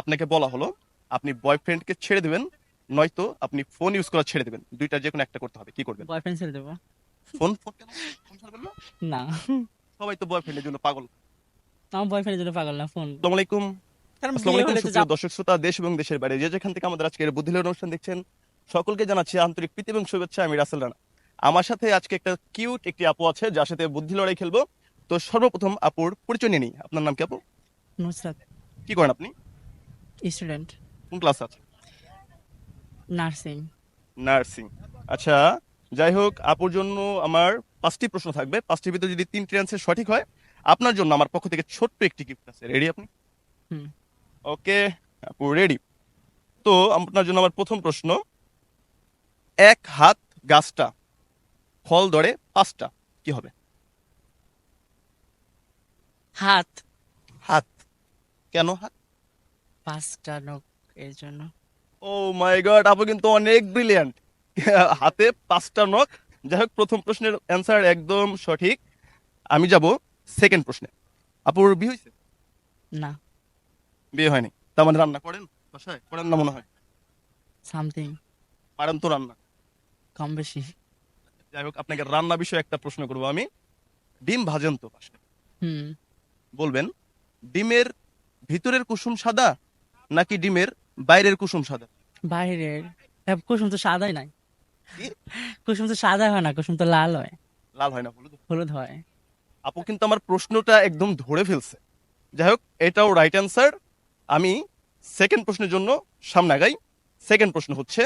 আপনাকে বলা হলো আপনি বয়ফ্রেন্ডকে ছেড়ে দিবেন নয়তো আপনি ফোন ইউজ করা ছেড়ে দিবেন। দুইটা যে কোনো একটা করতে হবে কি করবেন? বয়ফ্রেন্ড ছেড়ে দেবো। ফোন ফোন কেন? ফোন ছাড়বেন না? না। সবাই তো বয়ফ্রেন্ডের জন্য পাগল। আমার বয়ফ্রেন্ডের জন্য পাগল না ফোন আসসালামু আলাইকুম। আসসালামু আলাইকুম সুপ্রিয় দর্শক শ্রোতা দেশ এবং দেশের বাইরে। যে যেখান থেকে আমাদের আজকের বুদ্ধিলের অনুষ্ঠান দেখছেন সকলকে জানাচ্ছি আন্তরিক প্রীতি এবং শুভেচ্ছা। আমি রাসেল রানা। আমার সাথে আজকে একটা কিউট একটি আপু আছে যার সাথে বুদ্ধি লড়াই খেলব। তো সর্বপ্রথম আপুর পরিচয় নিয়ে নিই। আপনার নাম কি আপু? নুসরাত। কি করেন আপনি? স্টুডেন্ট। কোন ক্লাস আছে? নার্সিং। নার্সিং। আচ্ছা যাই হোক আপুর জন্য আমার পাঁচটি প্রশ্ন থাকবে। পাঁচটির ভিতরে যদি তিনটি অ্যান্সার সঠিক হয় আপনার জন্য আমার পক্ষ থেকে ছোট্ট একটি গিফট আছে। রেডি আপনি? ওকে আপু রেডি তো আপনার জন্য আমার প্রথম প্রশ্ন। এক হাত গাছটা ফল ধরে পাঁচটা কি হবে? হাত। হাত। কেন হাত? পাঁচটা নখ এর জন্য। ও মাই গড আপু কিন্তু অনেক ব্রিলিয়ান্ট হাতে পাঁচটা নখ যাই হোক প্রথম প্রশ্নের অ্যান্সার একদম সঠিক। আমি যাব সেকেন্ড প্রশ্নে। আপুর বিয়ে হয়েছে? না। বিয়ে হয়নি। তার মানে রান্না করেন বাসায়? করেন না মনে হয়? সামথিং পারেন তো রান্না। কম বেশি। যাই হোক আপনাকে রান্না বিষয়ে একটা প্রশ্ন করব আমি। ডিম ভাজেন তো বাসায়? হুম। বলবেন ডিমের ভিতরের কুসুম সাদা নাকি ডিমের বাইরের কুসুম সাদা? বাইরের? কুসুম তো সাদাই নাই। কুসুম তো সাদা হয় না কুসুম তো লাল হয়। লাল হয় না হলুদ হলুদ হয়। আপু কিন্তু আমার প্রশ্নটা একদম ধরে ফেলছে। যাই হোক এটাও রাইট অ্যান্সার আমি সেকেন্ড প্রশ্নের জন্য সামনে আগাই। সেকেন্ড প্রশ্ন হচ্ছে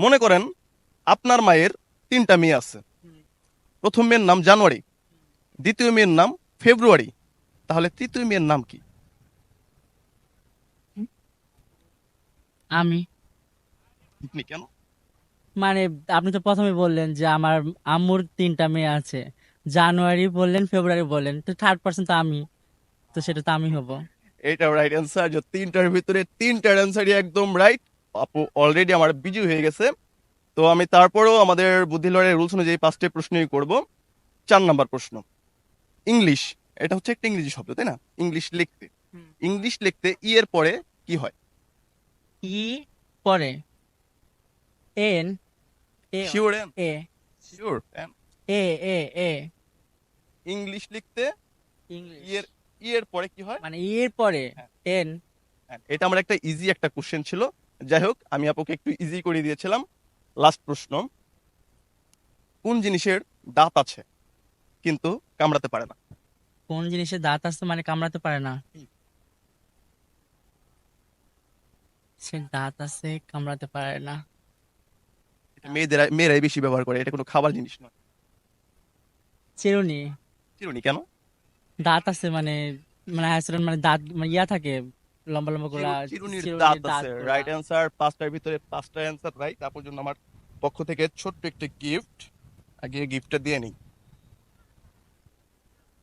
মনে করেন আপনার মায়ের তিনটা মেয়ে আছে। প্রথম মেয়ের নাম জানুয়ারি দ্বিতীয় মেয়ের নাম ফেব্রুয়ারি। তাহলে তৃতীয় মেয়ের নাম কি? আমি। আপনি কেন? মানে আপনি তো প্রথমে বললেন যে আমার আম্মুর তিনটা মেয়ে আছে। জানুয়ারি বললেন ফেব্রুয়ারি বললেন তো থার্ড পার্সন তো আমি। তো সেটা তো আমি হব। এটাও রাইট অ্যান্সার যে তিনটার ভিতরে তিনটার অ্যান্সারই একদম রাইট আপু অলরেডি আমার বিজি হয়ে গেছে। তো আমি তারপরেও আমাদের বুদ্ধি লড়াই রুলস অনুযায়ী পাঁচটি প্রশ্নই করব। চার নাম্বার প্রশ্ন। ইংলিশ এটা হচ্ছে একটা ইংরেজি শব্দ তাই না? ইংলিশ লিখতে। ইংলিশ লিখতে ই এর পরে কি হয়? ই পরে। N A sure A. Sure A A A. English লিখতে ইংলিশ ই এর ই এর পরে কি হয়? মানে এর পরে হ্যাঁ। এন। হ্যাঁ, এটা আমার একটা ইজি একটা কোশ্চেন ছিল। যাই হোক আমি আপুকে একটু ইজি করে দিয়েছিলাম। লাস্ট প্রশ্ন। কোন জিনিসের দাঁত আছে কিন্তু কামড়াতে পারে না? কোন জিনিসের দাঁত আছে মানে কামড়াতে পারে না? সে দাঁত আছে কামড়াতে পারে না। এটা মেয়েদের মেয়েরাই বেশি ব্যবহার করে এটা কোনো খাবার জিনিস নয়। চিরুনি। চিরুনি কেন? দাঁত আছে মানে মানে মানে দাঁত মানে ইয়া থাকে লম্বা লম্বা চিরু- চিরুনির দাঁত আছে। রাইট অ্যান্সার পাঁচটার ভিতরে পাঁচটা অ্যান্সার রাইট তারপর জন্য আমার পক্ষ থেকে ছোট্ট একটি গিফট আগে গিফটটা দিয়ে নিই।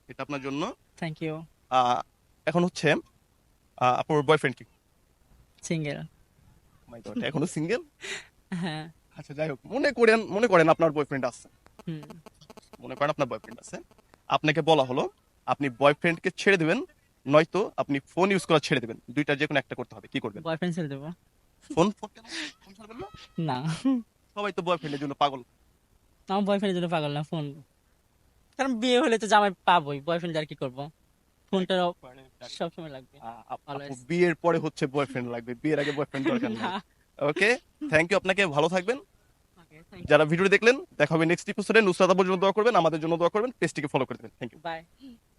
এটা আপনার জন্য। থ্যাংক ইউ এখন হচ্ছে আপনার বয়ফ্রেন্ড কি। সিঙ্গেল মাই গড এখনও সিঙ্গেল হ্যাঁ। আচ্ছা যাই হোক মনে করেন মনে করেন আপনার বয়ফ্রেন্ড আছে। মনে করেন আপনার বয়ফ্রেন্ড আছে। আপনাকে বলা হলো আপনি বয়ফ্রেন্ডকে ছেড়ে দিবেন নয়তো আপনি ফোন ইউজ করা ছেড়ে দিবেন। দুইটা যে কোনো একটা করতে হবে কি করবেন? বয়ফ্রেন্ড ছেড়ে দেবো। ফোন ফোন ছাড়বেন না? না। সবাই তো বয়ফ্রেন্ডের জন্য পাগল। আমার বয়ফ্রেন্ডের জন্য পাগল না ফোন কারণ বিয়ে হলে তো জামাই পাবোই বয়ফ্রেন্ড আর কি করব? ফোনটা সবসময় লাগবে. বিয়ের পরে হচ্ছে বয়ফ্রেন্ড লাগবে। বিয়ের আগে বয়ফ্রেন্ড দরকার নেই। ওকে থ্যাংক ইউ আপনাকে ভালো থাকবেন. যারা ভিডিও দেখলেন দেখা হবে নেক্সট এপিসোডে নুসরাত জন্য দোয়া করবেন আমাদের জন্য দোয়া করবেন পেজটিকে ফলো করে দেবেন। Thank you Bye.